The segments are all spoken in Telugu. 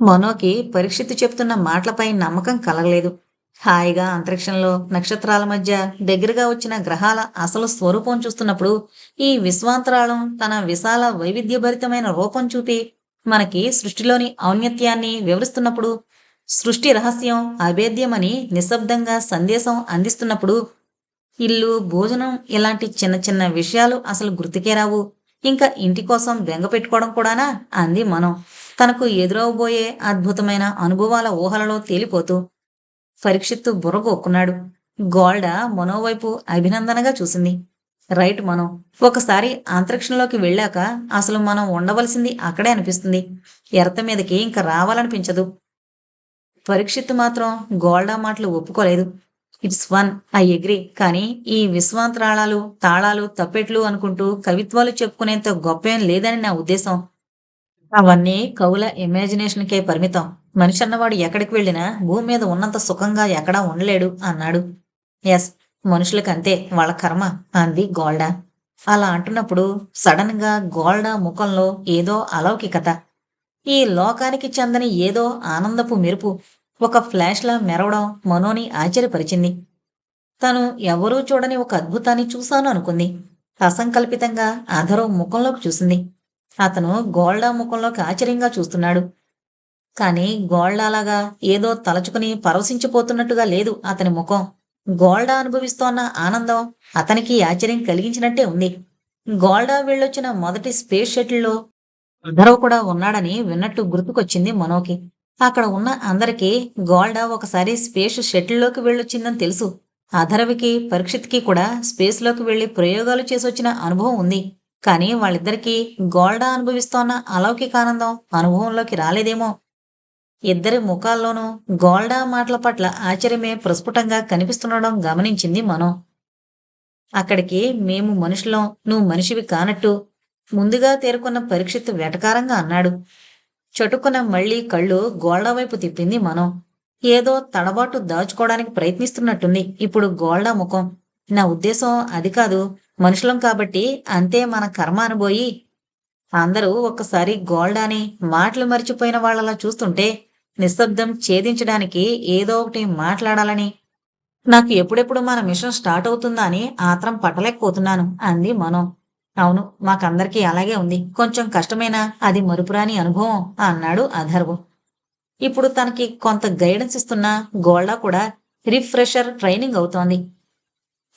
మనోకి పరీక్షిత్తు చెప్తున్న మాటలపై నమ్మకం కలగలేదు. హాయిగా అంతరిక్షంలో నక్షత్రాల మధ్య దగ్గరగా వచ్చిన గ్రహాల అసలు స్వరూపం చూస్తున్నప్పుడు ఈ విశ్వాంతరాళం తన విశాల వైవిధ్యభరితమైన రూపం చూపి మనకి సృష్టిలోని ఔన్నత్యాన్ని వివరిస్తున్నప్పుడు సృష్టి రహస్యం అభేద్యమని నిశ్శబ్దంగా సందేశం అందిస్తున్నప్పుడు ఇల్లు భోజనం ఇలాంటి చిన్న చిన్న విషయాలు అసలు గుర్తుకే రావు. ఇంకా ఇంటి కోసం బెంగ పెట్టుకోవడం కూడానా? అంది మనం. తనకు ఎదురవబోయే అద్భుతమైన అనుభవాల ఊహలలో తేలిపోతూ పరీక్షిత్తు బుర్రగొక్కున్నాడు. గోల్డ మనోవైపు అభినందనగా చూసింది. రైట్ మనం ఒకసారి అంతరిక్షంలోకి వెళ్ళాక అసలు మనం ఉండవలసింది అక్కడే అనిపిస్తుంది. ఎర్త మీదకి ఇంకా రావాలనిపించదు. పరీక్షిత్తు మాత్రం గోల్డా మాటలు ఒప్పుకోలేదు. It's one I agree. కానీ ఈ విశ్వాంతరాళాలు తాళాలు తప్పెట్లు అనుకుంటూ కవిత్వాలు చెప్పుకునేంత గొప్పేం లేదని నా ఉద్దేశం. అవన్నీ కవుల ఇమాజినేషన్కే పరిమితం. మనిషి అన్నవాడు ఎక్కడికి వెళ్ళినా భూమి మీద ఉన్నంత సుఖంగా ఎక్కడా ఉండలేడు అన్నాడు. ఎస్ మనుషులకంతే వాళ్ళ కర్మ అంది గోల్డా. అలా అంటున్నప్పుడు సడన్గా గోల్డా ముఖంలో ఏదో అలౌకికత. ఈ లోకానికి చెందని ఏదో ఆనందపు మెరుపు ఒక ఫ్లాష్లా మెరవడం మనోని ఆశ్చర్యపరిచింది. తను ఎవరూ చూడని ఒక అద్భుతాన్ని చూశాను అనుకుంది. అసంకల్పితంగా అధరో ముఖంలోకి చూసింది. అతను గోల్డా ముఖంలోకి ఆశ్చర్యంగా చూస్తున్నాడు. కానీ గోల్డాలాగా ఏదో తలచుకుని పరవశించిపోతున్నట్టుగా లేదు అతని ముఖం. గోల్డా అనుభవిస్తోన్న ఆనందం అతనికి ఆశ్చర్యం కలిగించినట్టే ఉంది. గోల్డా వెళ్ళొచ్చిన మొదటి స్పేస్ షటిల్లో ఉద్ధరవ్ కూడా ఉన్నాడని విన్నట్టు గుర్తుకొచ్చింది మనోకి. అక్కడ ఉన్న అందరికీ గోల్డా ఒకసారి స్పేస్ షటిల్లోకి వెళ్ళొచ్చిందని తెలుసు. అధరవికి పరీక్షిత్కి కూడా స్పేస్లోకి వెళ్ళి ప్రయోగాలు చేసొచ్చిన అనుభవం ఉంది. కానీ వాళ్ళిద్దరికీ గోల్డా అనుభవిస్తోన్న అలౌకిక ఆనందం అనుభవంలోకి రాలేదేమో. ఇద్దరి ముఖాల్లోనూ గోల్డా మాటల పట్ల ఆశ్చర్యమే ప్రస్ఫుటంగా కనిపిస్తుండడం గమనించింది మనం. అక్కడికి మేము మనుషులం నువ్వు మనిషివి కానట్టు ముందుగా తేరుకున్న పరీక్షిత్ వెటకారంగా అన్నాడు. చటుకున మళ్ళీ కళ్ళు గోల్డా వైపు తిప్పింది మనం. ఏదో తడబాటు దాచుకోవడానికి ప్రయత్నిస్తున్నట్టుంది ఇప్పుడు గోల్డా ముఖం. నా ఉద్దేశం అది కాదు మనుషులం కాబట్టి అంతే మన కర్మ అనుబోయి. అందరూ ఒక్కసారి గోల్డాని మాటలు మర్చిపోయిన వాళ్ళలా చూస్తుంటే నిశ్శబ్దం ఛేదించడానికి ఏదో ఒకటి మాట్లాడాలని. నాకు ఎప్పుడెప్పుడు మన మిషన్ స్టార్ట్ అవుతుందా అని ఆత్రం పట్టలేకపోతున్నాను అంది మనం. అవును మాకందరికీ అలాగే ఉంది. కొంచెం కష్టమైనా అది మరుపురాని అనుభవం అన్నాడు అధర్వు. ఇప్పుడు తనకి కొంత గైడెన్స్ ఇస్తున్న గోల్డా కూడా రిఫ్రెషర్ ట్రైనింగ్ అవుతోంది.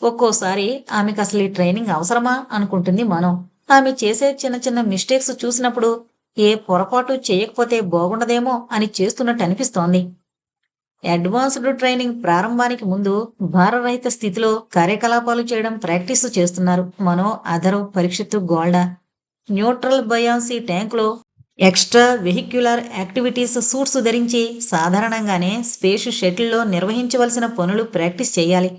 ఒక్కోసారి ఆమెకు అసలు ఈ ట్రైనింగ్ అవసరమా అనుకుంటుంది మనం. ఆమె చేసే చిన్న చిన్న మిస్టేక్స్ చూసినప్పుడు ఏ పొరపాటు చేయకపోతే బాగుండదేమో అని చేస్తున్నట్టు అనిపిస్తోంది. అడ్వాన్స్డ్ ట్రైనింగ్ ప్రారంభానికి ముందు భారరహిత స్థితిలో కార్యకలాపాలు చేయడం ప్రాక్టీస్ చేస్తున్నారు మనో అధరవ్ పరీక్షిత్తు గోల్డా. న్యూట్రల్ బయాన్సీ ట్యాంకులో ఎక్స్ట్రా వెహిక్యులర్ యాక్టివిటీస్ సూట్స్ ధరించి సాధారణంగానే స్పేస్ షటిల్లో నిర్వహించవలసిన పనులు ప్రాక్టీస్ చేయాలి.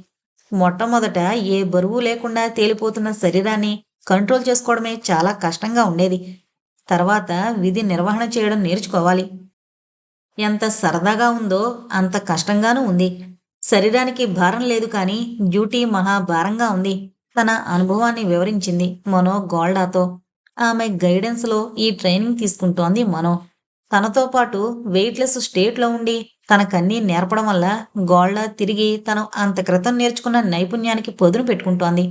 మొట్టమొదట ఏ బరువు లేకుండా తేలిపోతున్న శరీరాన్ని కంట్రోల్ చేసుకోవడమే చాలా కష్టంగా ఉండేది. తర్వాత విధి నిర్వహణ చేయడం నేర్చుకోవాలి. ఎంత సరదాగా ఉందో అంత కష్టంగానూ ఉంది. శరీరానికి భారం లేదు కానీ డ్యూటీ మహాభారంగా ఉంది. తన అనుభవాన్ని వివరించింది మనో గోల్డాతో. ఆమె గైడెన్స్లో ఈ ట్రైనింగ్ తీసుకుంటోంది మనో. తనతో పాటు వెయిట్లెస్ స్టేట్లో ఉండి తనకన్నీ నేర్పడం వల్ల గోళ్ళ తిరిగి తను అంత క్రితం నేర్చుకున్న నైపుణ్యానికి పొదును పెట్టుకుంటోంది.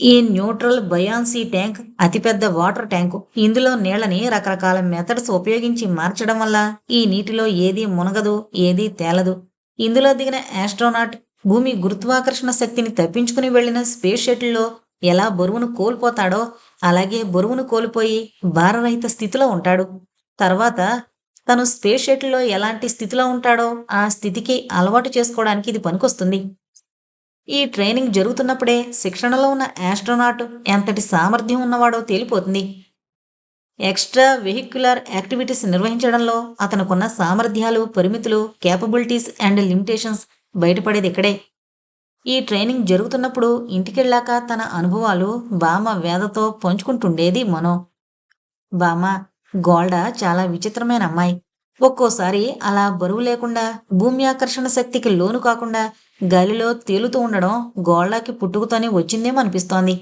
ఈ న్యూట్రల్ బయాన్సీ ట్యాంక్ అతిపెద్ద వాటర్ ట్యాంకు. ఇందులో నీళ్ళని రకరకాల మెథడ్స్ ఉపయోగించి మార్చడం వల్ల ఈ నీటిలో ఏది మునగదు ఏదీ తేలదు. ఇందులో దిగిన ఆస్ట్రోనాట్ భూమి గురుత్వాకర్షణ శక్తిని తప్పించుకుని వెళ్ళిన స్పేస్ షటిల్లో ఎలా బరువును కోల్పోతాడో అలాగే బరువును కోల్పోయి భారరహిత స్థితిలో ఉంటాడు. తర్వాత తను స్పేస్ షటిల్లో ఎలాంటి స్థితిలో ఉంటాడో ఆ స్థితికి అలవాటు చేసుకోవడానికి ఇది పనికొస్తుంది. ఈ ట్రైనింగ్ జరుగుతున్నప్పుడే శిక్షణలో ఉన్న యాస్ట్రోనాట్ ఎంతటి సామర్థ్యం ఉన్నవాడో తేలిపోతుంది. ఎక్స్ట్రా వెహిక్యులర్ యాక్టివిటీస్ నిర్వహించడంలో అతనుకున్న సామర్థ్యాలు పరిమితులు కేపబిలిటీస్ అండ్ లిమిటేషన్స్ బయటపడేది ఇక్కడే. ఈ ట్రైనింగ్ జరుగుతున్నప్పుడు ఇంటికెళ్ళాక తన అనుభవాలు బామ వేదతో పంచుకుంటుండేది మనో. బామ గోల్డ చాలా విచిత్రమైన అమ్మాయి. ఒక్కోసారి అలా బరువు లేకుండా భూమి ఆకర్షణ శక్తికి లోను కాకుండా గాలిలో తేలుతూ ఉండడం గోళ్ళకి పుట్టుకతోనే వచ్చిందేమో అనిపిస్తోంది.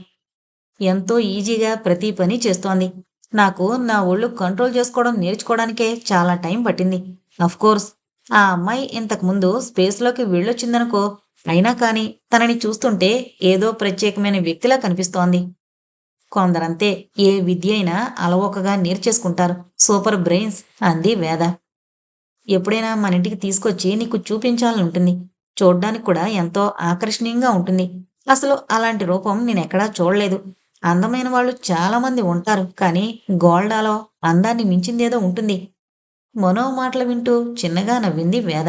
ఎంతో ఈజీగా ప్రతి పని చేస్తోంది. నాకు నా ఒళ్ళు కంట్రోల్ చేసుకోవడం నేర్చుకోవడానికే చాలా టైం పట్టింది. కోర్స్ ఆ అమ్మాయి ఇంతకుముందు స్పేస్లోకి వెళ్ళొచ్చిందనుకో అయినా కానీ తనని చూస్తుంటే ఏదో ప్రత్యేకమైన వ్యక్తిలా కనిపిస్తోంది. కొందరంతే ఏ విద్య అయినా అలవోకగా నేర్చేసుకుంటారు. సూపర్ బ్రెయిన్స్ అంది వేద. ఎప్పుడైనా మన ఇంటికి తీసుకొచ్చి నీకు చూపించాలని ఉంటుంది చూడ్డానికి కూడా ఎంతో ఆకర్షణీయంగా ఉంటుంది. అసలు అలాంటి రూపం నేనెక్కడా చూడలేదు. అందమైన వాళ్ళు చాలా మంది ఉంటారు. కానీ గోల్డాలో అందాన్ని మించిందేదో ఉంటుంది. మనో మాటలు వింటూ చిన్నగా నవ్వింది వేద.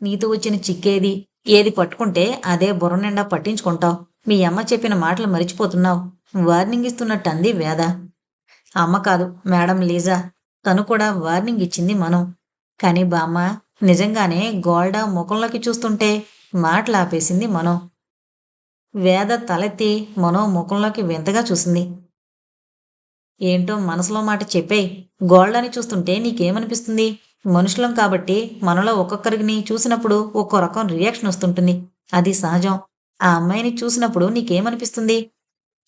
నీతో వచ్చిన చిక్కేది ఏది పట్టుకుంటే అదే బుర్ర నిండా పట్టించుకుంటావు. మీ అమ్మ చెప్పిన మాటలు మరిచిపోతున్నావు. వార్నింగ్ ఇస్తున్నట్టు అంది వేద. అమ్మ కాదు మేడం లీజా. తను కూడా వార్నింగ్ ఇచ్చింది మనం. కానీ బామ్మ నిజంగానే గోల్డా ముఖంలోకి చూస్తుంటే మాటలు ఆపేసింది మనం. వేద తలెత్తి మనో ముఖంలోకి వింతగా చూసింది. ఏంటో మనసులో మాట చెప్పేయ్. గోల్డాని చూస్తుంటే నీకేమనిపిస్తుంది? మనుషులం కాబట్టి మనలో ఒక్కొక్కరిని చూసినప్పుడు ఒక్కో రకం రియాక్షన్ వస్తుంటుంది. అది సహజం. ఆ అమ్మాయిని చూసినప్పుడు నీకేమనిపిస్తుంది?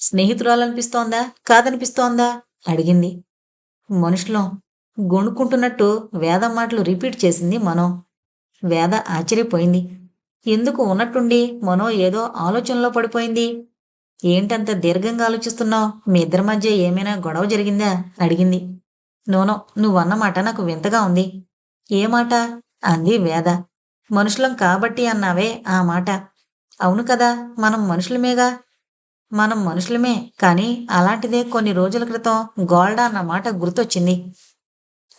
స్నేహితురాలనిపిస్తోందా? కాదనిపిస్తోందా? అడిగింది. మనుషులం. గొణుక్కుంటున్నట్టు వేద మాటలు రిపీట్ చేసింది మనో. వేద ఆశ్చర్యపోయింది. ఎందుకు ఉన్నట్టుండి మనో ఏదో ఆలోచనలో పడిపోయింది? ఏంటంత దీర్ఘంగా ఆలోచిస్తున్నావు? మీ ఇద్దరి మధ్య ఏమైనా గొడవ జరిగిందా? అడిగింది. నోనో నువ్వన్నమాట నాకు వింతగా ఉంది. ఏ మాట? అంది వేద. మనుషులం కాబట్టి అన్నావే ఆ మాట. అవును కదా మనం మనుషులమేగా? మనం మనుషులమే కానీ అలాంటిదే కొన్ని రోజుల క్రితం గోల్డా అన్న మాట గుర్తొచ్చింది.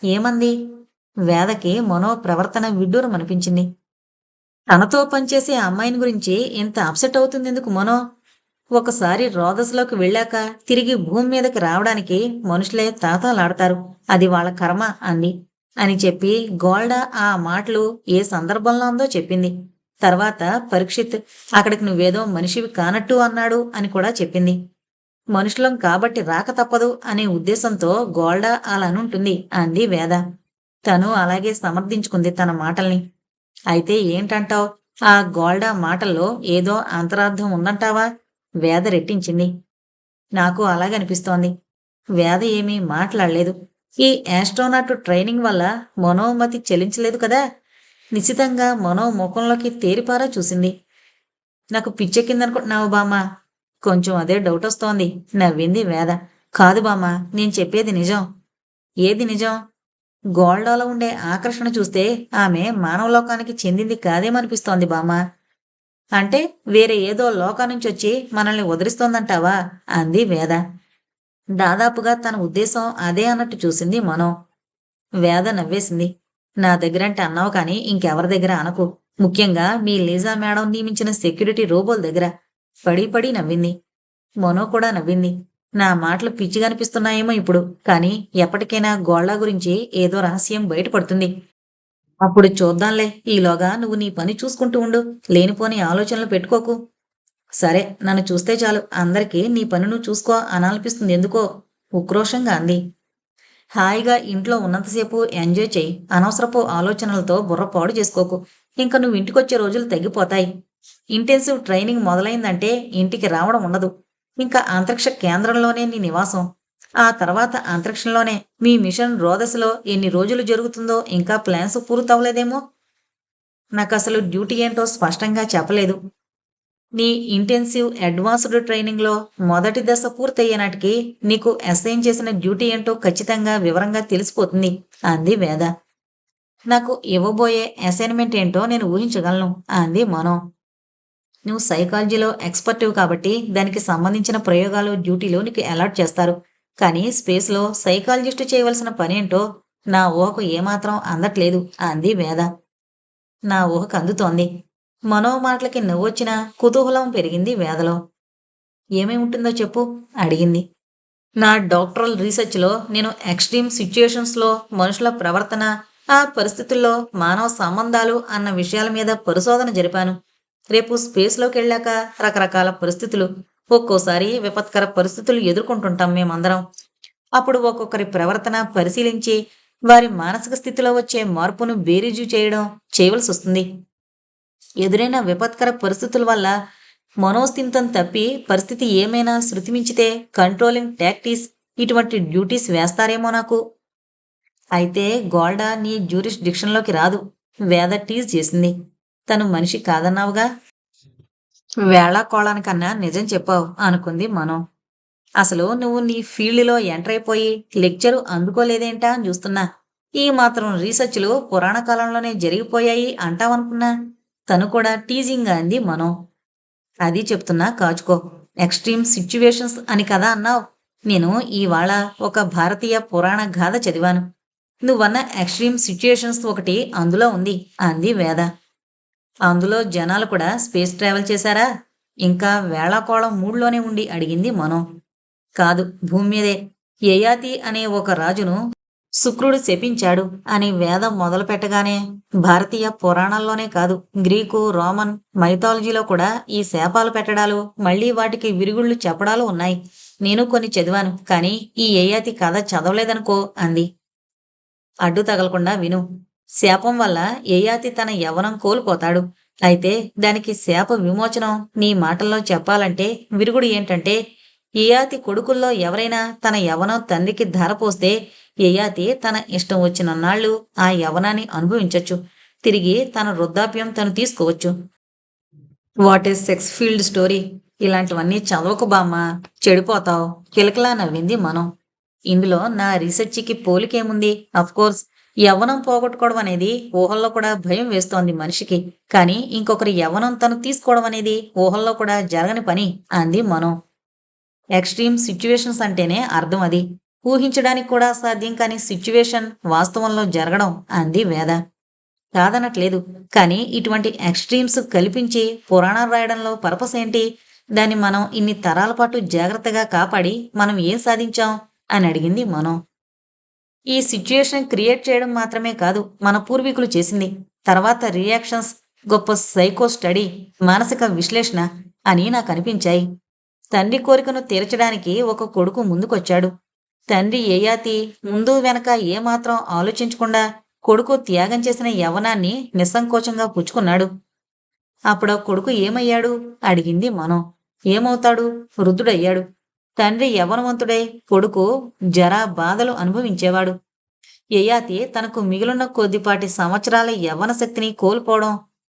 ఏమంది? వేదకి మనో ప్రవర్తన విడ్డూరం అనిపించింది. తనతో పనిచేసే అమ్మాయిని గురించి ఇంత అప్సెట్ అవుతుంది ఎందుకు మనో? ఒకసారి రోదస్లోకి వెళ్ళాక తిరిగి భూమి మీదకి రావడానికి మనుషులే తాతాలాడతారు. అది వాళ్ళ కర్మ అంది. అని చెప్పి గోల్డా ఆ మాటలు ఏ సందర్భంలో ఉందో చెప్పింది. తర్వాత పరీక్షిత్ అక్కడికి నువ్వేదో మనిషివి కానట్టు అన్నాడు అని కూడా చెప్పింది. మనుషులం కాబట్టి రాక తప్పదు అనే ఉద్దేశంతో గోల్డా అలానుంటుంది అంది వేద. తను అలాగే సమర్థించుకుంది తన మాటల్ని. అయితే ఏంటంటావు? ఆ గోల్డా మాటల్లో ఏదో అంతరార్థం ఉందంటావా? వేద రెట్టించింది. నాకు అలాగనిపిస్తోంది. వేద ఏమీ మాట్లాడలేదు. ఈ యాస్ట్రోనాట్ ట్రైనింగ్ వల్ల మనోమతి చెలించలేదు కదా? నిశ్చితంగా మనో ముఖంలోకి తేరిపారా చూసింది. నాకు పిచ్చెక్కిందనుకుంటున్నావు బామ్మ. కొంచెం అదే డౌట్ వస్తోంది. నవ్వింది వేద. కాదు బామ్మ నేను చెప్పేది నిజం. ఏది నిజం? గోల్డోలో ఉండే ఆకర్షణ చూస్తే ఆమె మానవ లోకానికి చెందింది కాదేమనిపిస్తోంది బామ్మ. అంటే వేరే ఏదో లోకా నుంచి వచ్చి మనల్ని వదిలిస్తోందంటావా? అంది వేద. దాదాపుగా తన ఉద్దేశం అదే అన్నట్టు చూసింది మనో. వేద నవ్వేసింది. నా దగ్గర అంటే అన్నావు కానీ ఇంకెవరి దగ్గర అనకు. ముఖ్యంగా మీ లీజా మేడం నియమించిన సెక్యూరిటీ రోబోల దగ్గర. పడి పడి నవ్వింది. మనో కూడా నవ్వింది. నా మాటలు పిచ్చిగా అనిపిస్తున్నాయేమో ఇప్పుడు. కానీ ఎప్పటికైనా గోళ్ళ గురించి ఏదో రహస్యం బయటపడుతుంది. అప్పుడు చూద్దాంలే. ఈలోగా నువ్వు నీ పని చూసుకుంటూ ఉండు. లేనిపోని ఆలోచనలు పెట్టుకోకు. సరే నన్ను చూస్తే చాలు. అందరికీ నీ పని నువ్వు చూసుకో అనాలనిపిస్తుంది. ఎందుకో ఉక్రోషంగా అంది. హాయిగా ఇంట్లో ఉన్నంతసేపు ఎంజాయ్ చేయి. అనవసరపు ఆలోచనలతో బుర్ర పాడు చేసుకోకు. ఇంకా నువ్వు ఇంటికొచ్చే రోజులు తగ్గిపోతాయి ఇంటెన్సివ్ ట్రైనింగ్ మొదలైందంటే ఇంటికి రావడం ఉండదు. ఇంకా అంతరిక్ష కేంద్రంలోనే నీ నివాసం. ఆ తర్వాత అంతరిక్షంలోనే మీ మిషన్ రోదశలో ఎన్ని రోజులు జరుగుతుందో ఇంకా ప్లాన్స్ పూర్తవలేదేమో? నాకు అసలు డ్యూటీ ఏంటో స్పష్టంగా చెప్పలేదు. నీ ఇంటెన్సివ్ అడ్వాన్స్డ్ ట్రైనింగ్లో మొదటి దశ పూర్తయ్యే నాటికి నీకు అసైన్ చేసిన డ్యూటీ ఏంటో ఖచ్చితంగా వివరంగా తెలిసిపోతుంది. అంది వేద. నాకు ఇవ్వబోయే అసైన్మెంట్ ఏంటో నేను ఊహించగలను అంది మనో. నువ్వు సైకాలజీలో ఎక్స్పర్టివ్ కాబట్టి దానికి సంబంధించిన ప్రయోగాలు డ్యూటీలో నీకు అలాట్ చేస్తారు. కానీ స్పేస్లో సైకాలజిస్ట్ చేయవలసిన పనేంటో నా ఊహకు ఏమాత్రం అందట్లేదు అంది వేద. నా ఊహకు అందుతోంది. మనో మాటలకి నవ్వొచ్చిన కుతూహలం పెరిగింది వేదలో. ఏమై ఉంటుందో చెప్పు అడిగింది. నా డాక్టరల్ రీసెర్చ్లో నేను ఎక్స్ట్రీమ్ సిచ్యుయేషన్స్లో మనుషుల ప్రవర్తన ఆ పరిస్థితుల్లో మానవ సంబంధాలు అన్న విషయాల మీద పరిశోధన జరిపాను. రేపు స్పేస్లోకి వెళ్ళాక రకరకాల పరిస్థితులు ఒక్కోసారి విపత్కర పరిస్థితులు ఎదుర్కొంటుంటాం మేమందరం. అప్పుడు ఒక్కొక్కరి ప్రవర్తన పరిశీలించి వారి మానసిక స్థితిలో వచ్చే మార్పును బేరీజు చేయడం చేయవలసి వస్తుంది ఎదురైన విపత్కర పరిస్థితుల వల్ల మనోస్థిమితం తప్పి పరిస్థితి ఏమైనా శృతిమించితే కంట్రోలింగ్ టాక్టీస్ ఇటువంటి డ్యూటీస్ వేస్తారేమో నాకు. అయితే గోల్డా నీ జ్యూరిస్ డిక్షన్లోకి రాదు. వేద టీజ్ చేసింది. తను మనిషి కాదన్నావుగా? వేళా కోళానికన్నా నిజం చెప్పావు అనుకుంది మనం. అసలు నువ్వు నీ ఫీల్డ్లో ఎంటర్ అయిపోయి లెక్చరు అందుకోలేదేంటా అని చూస్తున్నా. ఈ మాత్రం రీసెర్చ్లు పురాణ కాలంలోనే జరిగిపోయాయి అంటావనుకున్నా? తను కూడా టీజింగ్ అంది మనం అది చెప్తున్నా కాచుకో. ఎక్స్ట్రీమ్ సిచ్యువేషన్స్ అని కదా అన్నావు. నేను ఇవాళ ఒక భారతీయ పురాణ గాథ చదివాను. నువ్వన్న ఎక్స్ట్రీమ్ సిచ్యుయేషన్స్ ఒకటి అందులో ఉంది అంది వేద. అందులో జనాలు కూడా స్పేస్ ట్రావెల్ చేశారా? ఇంకా వేళాకోళం మూడ్లోనే ఉండి అడిగింది మనం. కాదు భూమి మీదే. యయాతి అనే ఒక రాజును శుక్రుడు శపించాడు అని వేదం మొదలు పెట్టగానే భారతీయ పురాణాల్లోనే కాదు గ్రీకు రోమన్ మైథాలజీలో కూడా ఈ శాపాలు పెట్టడాలు మళ్ళీ వాటికి విరుగుళ్ళు చెప్పడాలు ఉన్నాయి. నేను కొన్ని చదివాను కానీ ఈ ఏయాతి కథ చదవలేదనుకో అంది. అడ్డు తగలకుండా విను. శాపం వల్ల ఏయాతి తన యవనం కోల్పోతాడు. అయితే దానికి శాప విమోచనం నీ మాటల్లో చెప్పాలంటే విరుగుడు ఏంటంటే ఏయాతి కొడుకుల్లో ఎవరైనా తన యవనం తండ్రికి ధారపోస్తే యయాతి తన ఇష్టం వచ్చినన్నాళ్ళు ఆ యవనాన్ని అనుభవించవచ్చు తిరిగి తన వృద్ధాప్యం తను తీసుకోవచ్చు. What is sex field story. ఇలాంటివన్నీ చదవకు బామ్మ. చెడిపోతావు. కిలకలా నవ్వింది మనం. ఇందులో నా రీసెర్చ్కి పోలికేముంది? కోర్స్ యవ్వనం పోగొట్టుకోవడం అనేది ఊహల్లో కూడా భయం వేస్తోంది మనిషికి. కానీ ఇంకొకరి యవ్వనం తను తీసుకోవడం అనేది ఊహల్లో కూడా జరగని పని అంది మనం. ఎక్స్ట్రీమ్ సిచ్యువేషన్స్ అంటేనే అర్థం అది. ఊహించడానికి కూడా సాధ్యం కాని సిచ్యువేషన్ వాస్తవంలో జరగడం అంది వేద. కాదనట్లేదు. కానీ ఇటువంటి ఎక్స్ట్రీమ్స్ కల్పించి పురాణం రాయడంలో పర్పస్ ఏంటి? దాన్ని మనం ఇన్ని తరాల పాటు జాగ్రత్తగా కాపాడి మనం ఏం సాధించాం? అని అడిగింది మనం. ఈ సిచ్యుయేషన్ క్రియేట్ చేయడం మాత్రమే కాదు మన పూర్వీకులు చేసింది. తర్వాత రియాక్షన్స్ గొప్ప సైకో స్టడీ మానసిక విశ్లేషణ అని నాకు అనిపించాయి. తండ్రి కోరికను తీర్చడానికి ఒక కొడుకు ముందుకొచ్చాడు. తండ్రి ఏయాతి ముందు వెనక ఏమాత్రం ఆలోచించకుండా కొడుకు త్యాగం చేసిన యవనాన్ని నిస్సంకోచంగా పుచ్చుకున్నాడు. అప్పుడు కొడుకు ఏమయ్యాడు? అడిగింది మనం. ఏమవుతాడు? వృద్ధుడయ్యాడు. తండ్రి యవనవంతుడై కొడుకు జరా బాధలు అనుభవించేవాడు. యయాతి తనకు మిగిలిన కొద్దిపాటి సంవత్సరాల యవ్వన శక్తిని కోల్పోవడం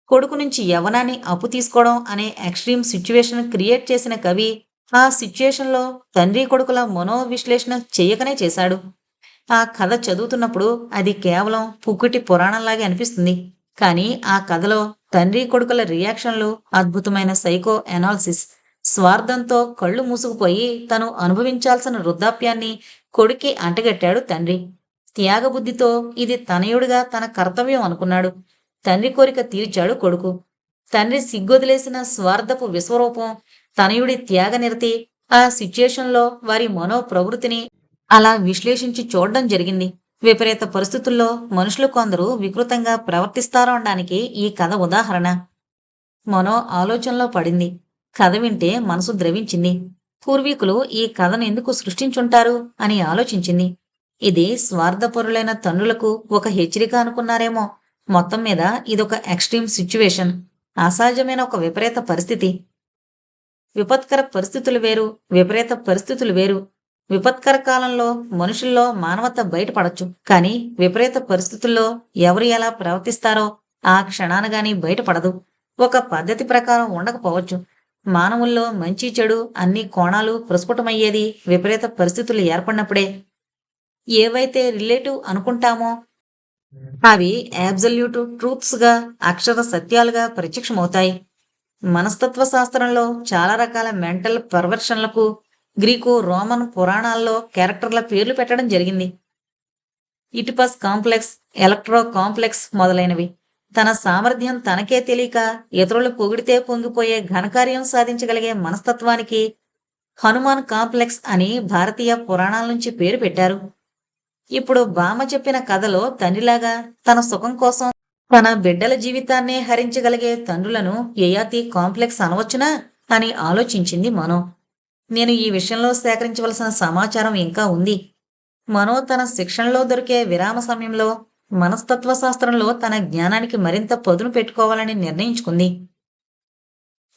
కొడుకు నుంచి యవనాన్ని అప్పు తీసుకోవడం అనే ఎక్స్ట్రీమ్ సిచ్యువేషన్ క్రియేట్ చేసిన కవి ఆ సిచ్యుయేషన్లో తండ్రి కొడుకుల మనోవిశ్లేషణ చెయ్యకనే చేశాడు. ఆ కథ చదువుతున్నప్పుడు అది కేవలం పుక్కుటి పురాణంలాగే అనిపిస్తుంది. కానీ ఆ కథలో తండ్రి కొడుకుల రియాక్షన్లు అద్భుతమైన సైకో ఎనాలిసిస్ స్వార్థంతో కళ్ళు మూసుకుపోయి తను అనుభవించాల్సిన వృద్ధాప్యాన్ని కొడుక్కి అంటగట్టాడు తండ్రి. త్యాగబుద్ధితో ఇది తనయుడిగా తన కర్తవ్యం అనుకున్నాడు. తండ్రి కోరిక తీర్చాడు కొడుకు. తండ్రి సిగ్గొదిలేసిన స్వార్థపు విశ్వరూపం తనయుడి త్యాగనిరతి ఆ సిచ్యుయేషన్లో వారి మనో ప్రవృత్తిని అలా విశ్లేషించి చూడడం జరిగింది. విపరీత పరిస్థితుల్లో మనుషులు కొందరు వికృతంగా ప్రవర్తిస్తారో అనడానికి ఈ కథ ఉదాహరణ. మనో ఆలోచనలో పడింది. కథ వింటే మనసు ద్రవించింది. పూర్వీకులు ఈ కథను ఎందుకు సృష్టించుంటారు అని ఆలోచించింది. ఇది స్వార్థపరులైన తండ్రులకు ఒక హెచ్చరిక అనుకున్నారేమో. మొత్తం మీద ఇదొక ఎక్స్ట్రీమ్ సిచ్యువేషన్. అసహజమైన ఒక విపరీత పరిస్థితి. విపత్కర పరిస్థితులు వేరు విపరీత పరిస్థితులు వేరు. విపత్కర కాలంలో మనుషుల్లో మానవత బయటపడచ్చు. కానీ విపరీత పరిస్థితుల్లో ఎవరు ఎలా ప్రవర్తిస్తారో ఆ క్షణాన గాని బయటపడదు. ఒక పద్ధతి ప్రకారం ఉండకపోవచ్చు. మానవుల్లో మంచి చెడు అన్ని కోణాలు ప్రస్ఫుటమయ్యేది విపరీత పరిస్థితులు ఏర్పడినప్పుడే. ఏవైతే రిలేటివ్ అనుకుంటామో అవి యాబ్జల్యూట్ ట్రూత్స్గా అక్షర సత్యాలుగా ప్రత్యక్షమవుతాయి. మనస్తత్వ శాస్త్రంలో చాలా రకాల మెంటల్ పర్వర్షన్లకు గ్రీకు రోమన్ పురాణాల్లో క్యారెక్టర్ల పేర్లు పెట్టడం జరిగింది. ఇటిపస్ కాంప్లెక్స్ ఎలక్ట్రో కాంప్లెక్స్ మొదలైనవి. తన సామర్థ్యం తనకే తెలియక ఇతరులు పొగిడితే పొంగిపోయే ఘనకార్యం సాధించగలిగే మనస్తత్వానికి హనుమాన్ కాంప్లెక్స్ అని భారతీయ పురాణాల నుంచి పేరు పెట్టారు. ఇప్పుడు బామ చెప్పిన కథలో తండ్రిలాగా తన సుఖం కోసం తన బిడ్డల జీవితాన్నే హరించగలిగే తండ్రులను యయాతి కాంప్లెక్స్ అనవచ్చునా అని ఆలోచించింది మనో. నేను ఈ విషయంలో సేకరించవలసిన సమాచారం ఇంకా ఉంది. మనో తన శిక్షణలో దొరికే విరామ సమయంలో మనస్తత్వ శాస్త్రంలో తన జ్ఞానానికి మరింత పదును పెట్టుకోవాలని నిర్ణయించుకుంది.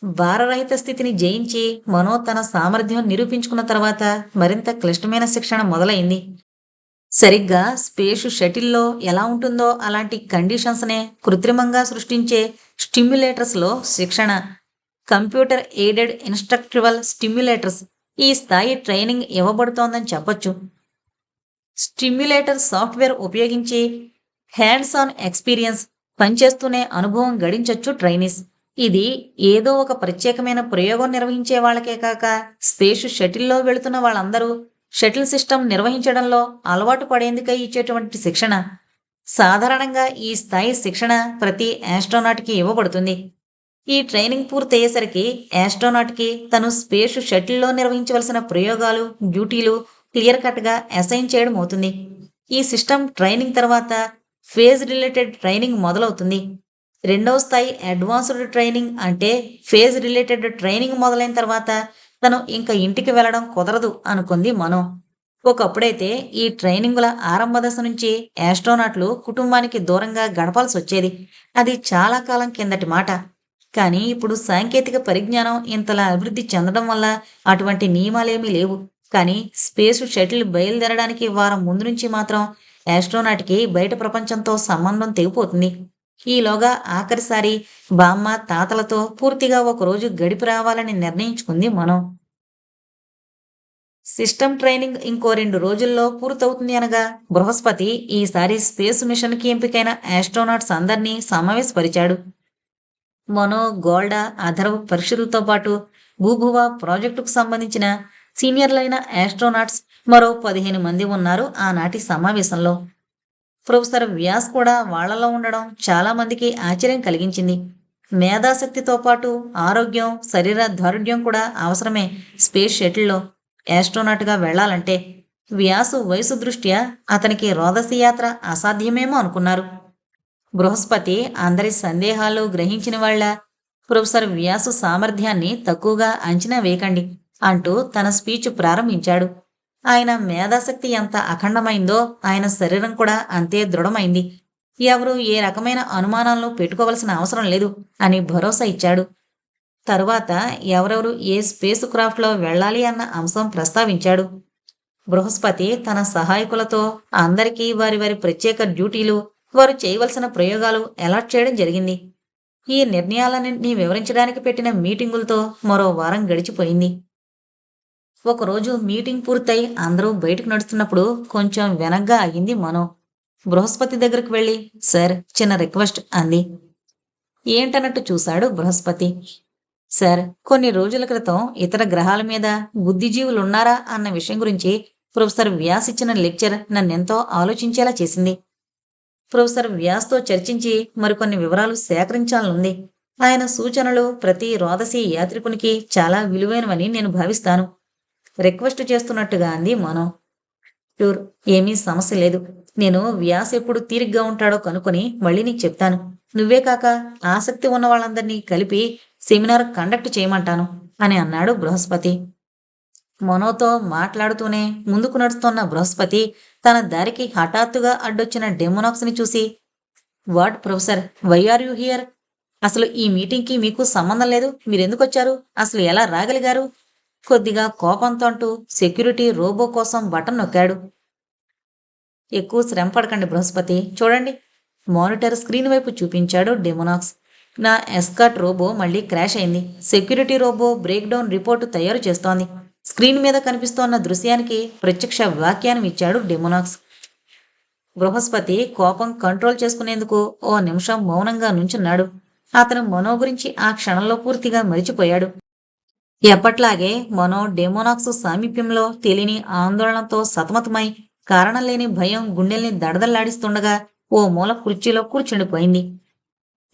భారరహిత స్థితిని జయించి మనో తన సామర్థ్యం నిరూపించుకున్న తర్వాత మరింత క్లిష్టమైన శిక్షణ మొదలైంది. సరిగ్గా స్పేస్ షటిల్లో ఎలా ఉంటుందో అలాంటి కండిషన్స్నే కృత్రిమంగా సృష్టించే స్టిమ్యులేటర్స్లో శిక్షణ. కంప్యూటర్ ఎయిడెడ్ ఇన్స్ట్రక్టివల్ స్టిమ్యులేటర్స్ ఈ స్థాయి ట్రైనింగ్ ఇవ్వబడుతోందని చెప్పొచ్చు. స్టిమ్యులేటర్ సాఫ్ట్వేర్ ఉపయోగించి హ్యాండ్స్ ఆన్ ఎక్స్పీరియన్స్ పనిచేస్తూనే అనుభవం గడించొచ్చు ట్రైనీస్. ఇది ఏదో ఒక ప్రత్యేకమైన ప్రయోగం నిర్వహించే వాళ్ళకే కాక స్పేస్ షటిల్లో వెళుతున్న వాళ్ళందరూ షటిల్ సిస్టమ్ నిర్వహించడంలో అలవాటు పడేందుకై ఇచ్చేటువంటి శిక్షణ సాధారణంగా ఈ స్థాయి శిక్షణ ప్రతి యాస్ట్రోనాట్కి ఇవ్వబడుతుంది. ఈ ట్రైనింగ్ పూర్తయ్యేసరికి యాస్ట్రోనాట్కి తను స్పేస్ షటిల్లో నిర్వహించవలసిన ప్రయోగాలు డ్యూటీలు క్లియర్ కట్గా అసైన్ చేయడం అవుతుంది. ఈ సిస్టమ్ ట్రైనింగ్ తర్వాత ఫేజ్ రిలేటెడ్ ట్రైనింగ్ మొదలవుతుంది. రెండవ స్థాయి అడ్వాన్స్డ్ ట్రైనింగ్ అంటే ఫేజ్ రిలేటెడ్ ట్రైనింగ్ మొదలైన తర్వాత తను ఇంకా ఇంటికి వెళ్ళడం కుదరదు అనుకుంది మనో. ఒకప్పుడైతే ఈ ట్రైనింగుల ఆరంభ దశ నుంచి యాస్ట్రోనాట్లు కుటుంబానికి దూరంగా గడపాల్సి వచ్చేది అది చాలా కాలం కిందటి మాట. కానీ ఇప్పుడు సాంకేతిక పరిజ్ఞానం ఇంతలా అభివృద్ధి చెందడం వల్ల అటువంటి నియమాలేమీ లేవు. కానీ స్పేస్ షటిల్ బయలుదేరడానికి వారం ముందు నుంచి మాత్రం యాస్ట్రోనాట్కి బయట ప్రపంచంతో సంబంధం తెగిపోతుంది. ఈలోగా ఆఖరిసారి బామ్మ తాతలతో పూర్తిగా ఒకరోజు గడిపి రావాలని నిర్ణయించుకుంది మనం. సిస్టమ్ ట్రైనింగ్ ఇంకో రెండు రోజుల్లో పూర్తవుతుంది అనగా బృహస్పతి ఈసారి స్పేస్ మిషన్కి ఎంపికైన ఆస్ట్రోనాట్స్ అందరినీ సమావేశపరిచాడు. మనో గోల్డా అధర్వ పరీక్షలతో పాటు భూభువ ప్రాజెక్టుకు సంబంధించిన సీనియర్లైన ఆస్ట్రోనాట్స్ మరో పదిహేను మంది ఉన్నారు ఆనాటి సమావేశంలో. ప్రొఫెసర్ వ్యాస్ కూడా వాళ్ళలో ఉండడం చాలా మందికి ఆశ్చర్యం కలిగించింది. మేధాశక్తితో పాటు ఆరోగ్యం శరీర దారుఢ్యం కూడా అవసరమే స్పేస్ షటిల్లో. యాస్ట్రోనాట్గా వెళ్ళాలంటే వ్యాసు వయసు దృష్ట్యా అతనికి రోదసి యాత్ర అసాధ్యమేమో అనుకున్నారు. బృహస్పతి అందరి సందేహాలు గ్రహించిన వాళ్ళ ప్రొఫెసర్ వ్యాసు సామర్థ్యాన్ని తక్కువగా అంచనా వేయకండి అంటూ తన స్పీచ్ ప్రారంభించాడు. ఆయన మేధాశక్తి ఎంత అఖండమైందో ఆయన శరీరం కూడా అంతే దృఢమైంది. ఎవరు ఏ రకమైన అనుమానాలను పెట్టుకోవలసిన అవసరం లేదు అని భరోసా ఇచ్చాడు. తరువాత ఎవరెవరు ఏ స్పేస్ క్రాఫ్ట్లో వెళ్ళాలి అన్న అంశం ప్రస్తావించాడు. బృహస్పతి తన సహాయకులతో అందరికీ వారి వారి ప్రత్యేక డ్యూటీలు వారు చేయవలసిన ప్రయోగాలు అలాట్ చేయడం జరిగింది. ఈ నిర్ణయాలన్నింటినీ వివరించడానికి పెట్టిన మీటింగులతో మరో వారం గడిచిపోయింది. ఒకరోజు మీటింగ్ పూర్తయి అందరూ బయటకు నడుస్తున్నప్పుడు కొంచెం వెనగ్గా అయింది మనో. బృహస్పతి దగ్గరకు వెళ్ళి సార్ చిన్న రిక్వెస్ట్ అంది. ఏంటన్నట్టు చూశాడు బృహస్పతి? సార్ కొన్ని రోజుల క్రితం ఇతర గ్రహాల మీద బుద్ధిజీవులు ఉన్నారా అన్న విషయం గురించి ప్రొఫెసర్ వ్యాస్ ఇచ్చిన లెక్చర్ నన్నెంతో ఆలోచించేలా చేసింది. ప్రొఫెసర్ వ్యాస్తో చర్చించి మరికొన్ని వివరాలు సేకరించాలనుంది. ఆయన సూచనలు ప్రతి రోదసి యాత్రికునికి చాలా విలువైనవని నేను భావిస్తాను. రిక్వెస్ట్ చేస్తున్నట్టుగా అంది మనో షూర్ ఏమీ సమస్య లేదు. నేను వ్యాస్ ఎప్పుడు తీరిగ్గా ఉంటాడో కనుకొని మళ్ళీ నీకు చెప్తాను. నువ్వే కాక ఆసక్తి ఉన్న వాళ్ళందరినీ కలిపి సెమినార్ కండక్ట్ చేయమంటాను అని అన్నాడు బృహస్పతి. మనోతో మాట్లాడుతూనే ముందుకు నడుస్తున్న బృహస్పతి తన దారికి హఠాత్తుగా అడ్డొచ్చిన డెమోనాక్స్ని చూసి what professor why are you here? అసలు ఈ మీటింగ్కి మీకు సంబంధం లేదు? మీరెందుకు వచ్చారు అసలు ఎలా రాగలిగారు? కొద్దిగా కోపంతో అంటూ సెక్యూరిటీ రోబో కోసం బటన్ నొక్కాడు. ఎక్కువ శ్రమ పడకండి బృహస్పతి. చూడండి మానిటర్ స్క్రీన్ వైపు చూపించాడు డెమోనాక్స్. నా ఎస్కాట్ రోబో మళ్ళీ క్రాష్ అయింది. Security robot break down report తయారు చేస్తోంది. స్క్రీన్ మీద కనిపిస్తోన్న దృశ్యానికి ప్రత్యక్ష వ్యాఖ్యానం ఇచ్చాడు డెమోనాక్స్. బృహస్పతి కోపం కంట్రోల్ చేసుకునేందుకు ఓ నిమిషం మౌనంగా నుంచున్నాడు. అతను మనో గురించి ఆ క్షణంలో పూర్తిగా మరిచిపోయాడు. ఎప్పట్లాగే మనో డెమోనాక్స్ సామీప్యంలో తెలియని ఆందోళనతో సతమతమై కారణం లేని భయం గుండెల్ని దడదల్లాడిస్తుండగా ఓ మూల కుర్చీలో కూర్చుండిపోయింది.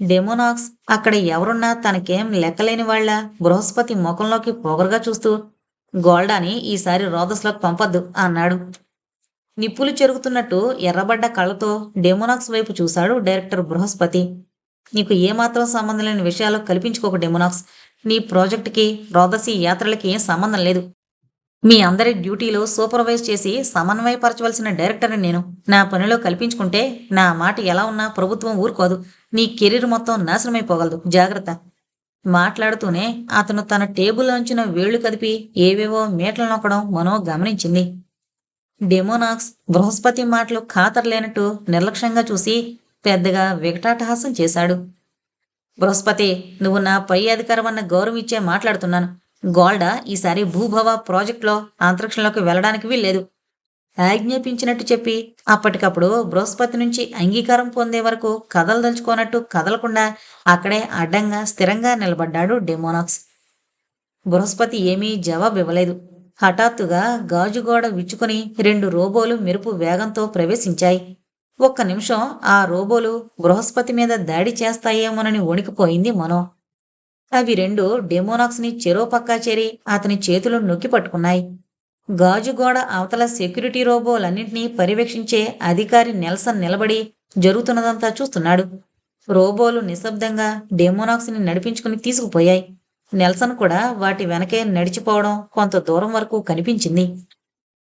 డెమోనాక్స్ అక్కడ ఎవరున్నా తనకేం లెక్కలేని వాళ్ళ బృహస్పతి ముఖంలోకి పొగరుగా చూస్తూ గోల్డాని ఈసారి రోదస్లోకి పంపొద్దు అన్నాడు. నిప్పులు చెరుగుతున్నట్టు ఎర్రబడ్డ కళ్ళతో డెమోనాక్స్ వైపు చూశాడు డైరెక్టర్ బృహస్పతి. నీకు ఏమాత్రం సంబంధం లేని విషయాలు కల్పించుకోక డెమోనాక్స్. నీ ప్రాజెక్టుకి రోదసి యాత్రలకి ఏం సంబంధం లేదు. మీ అందరి డ్యూటీలో సూపర్వైజ్ చేసి సమన్వయపరచవలసిన డైరెక్టర్ని నేను. నా పనిలో కల్పించుకుంటే నా మాట ఎలా ఉన్నా ప్రభుత్వం ఊరుకోదు. నీ కెరీర్ మొత్తం నాశనమైపోగలదు. జాగ్రత్త. మాట్లాడుతూనే అతను తన టేబుల్లోంచిన వేళ్ళు కదిపి ఏవేవో మీటలు నొక్కడం మనో గమనించింది. డెమోనాక్స్ బృహస్పతి మాటలు ఖాతర్లేనట్టు నిర్లక్ష్యంగా చూసి పెద్దగా వికటాటహాసం చేశాడు. బృహస్పతి నువ్వు నా పై అధికారం అన్న గౌరవం ఇచ్చే మాట్లాడుతున్నాను. గోల్డా ఈసారి భూభవ ప్రాజెక్టులో అంతరిక్షంలోకి వెళ్ళడానికి వీల్లేదు. ఆజ్ఞాపించినట్టు చెప్పి అప్పటికప్పుడు బృహస్పతి నుంచి అంగీకారం పొందే వరకు కదలదలుచుకోనట్టు కదలకుండా అక్కడే అడ్డంగా స్థిరంగా నిలబడ్డాడు డెమోనాక్స్. బృహస్పతి ఏమీ జవాబు ఇవ్వలేదు. హఠాత్తుగా గాజుగోడ విచ్చుకొని రెండు రోబోలు మెరుపు వేగంతో ప్రవేశించాయి. ఒక్క నిమిషం ఆ రోబోలు బృహస్పతి మీద దాడి చేస్తాయేమోనని వణికిపోయింది మనో. అవి రెండు డెమోనాక్స్ని చెరో పక్కా చేరి అతని చేతులు నొక్కి పట్టుకున్నాయి. గాజుగోడ అవతల సెక్యూరిటీ రోబోలన్నింటినీ పర్యవేక్షించే అధికారి నెల్సన్ నిలబడి జరుగుతున్నదంతా చూస్తున్నాడు. రోబోలు నిశ్శబ్దంగా డెమోనాక్స్ని నడిపించుకుని తీసుకుపోయాయి. నెల్సన్ కూడా వాటి వెనకే నడిచిపోవడం కొంత దూరం వరకు కనిపించింది.